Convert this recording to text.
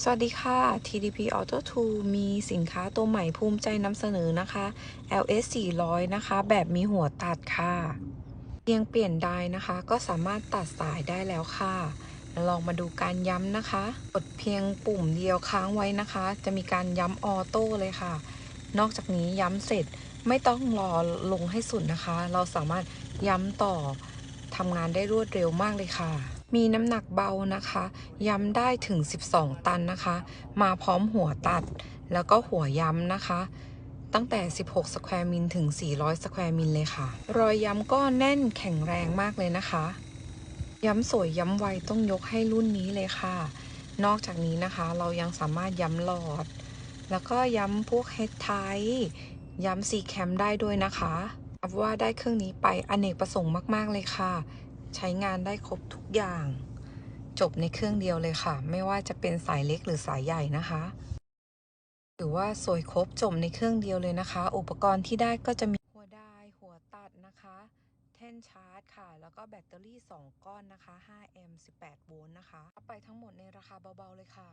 สวัสดีค่ะ TDP Auto 2 มีสินค้าตัวใหม่ภูมิใจนำเสนอนะคะ LS 400 นะคะ แบบมีหัวตัดค่ะ เพียงเปลี่ยนไดร์นะคะ ก็สามารถตัดสายได้แล้วค่ะ ลองมาดูการย้ำนะคะ กดเพียงปุ่มเดียวค้างไว้นะคะ จะมีการย้ำออโต้เลยค่ะ นอกจากนี้ย้ำเสร็จไม่ต้องรอลงให้สุดนะคะ เราสามารถย้ำต่อทำงานได้รวดเร็วมากเลยค่ะ มีน้ำหนักเบานะคะ ย้ำได้ถึง 12 ตันนะคะ มาพร้อมหัวตัด แล้วก็หัวย้ำนะคะ ตั้งแต่ 16 สแควร์มิลถึง 400 สแควร์มิลเลยค่ะ รอยย้ำก็แน่นแข็งแรงมากเลยนะคะ ย้ำสวยย้ำไวต้องยกให้รุ่นนี้เลยค่ะ นอกจากนี้นะคะเรายังสามารถย้ำหลอด แล้วก็ย้ำพวกเฮดไทย้ำซีแคมได้ด้วยนะคะว่าได้เครื่องนี้ไปอเนกประสงค์มาก ๆ เลยค่ะ ใช้งานได้ครบทุกอย่าง จบในเครื่องเดียวเลยค่ะ ไม่ว่าจะเป็นสายเล็กหรือสายใหญ่นะคะถือว่าสวยครบจบในเครื่องเดียวเลยนะคะ อุปกรณ์ที่ได้ก็จะมีหัวได้หัวตัดนะคะ แท่นชาร์จค่ะ แล้วก็แบตเตอรี่ 2 ก้อนนะคะ5แอมป์18โวลต์นะคะ ไปทั้งหมดในราคาเบาๆเลยค่ะ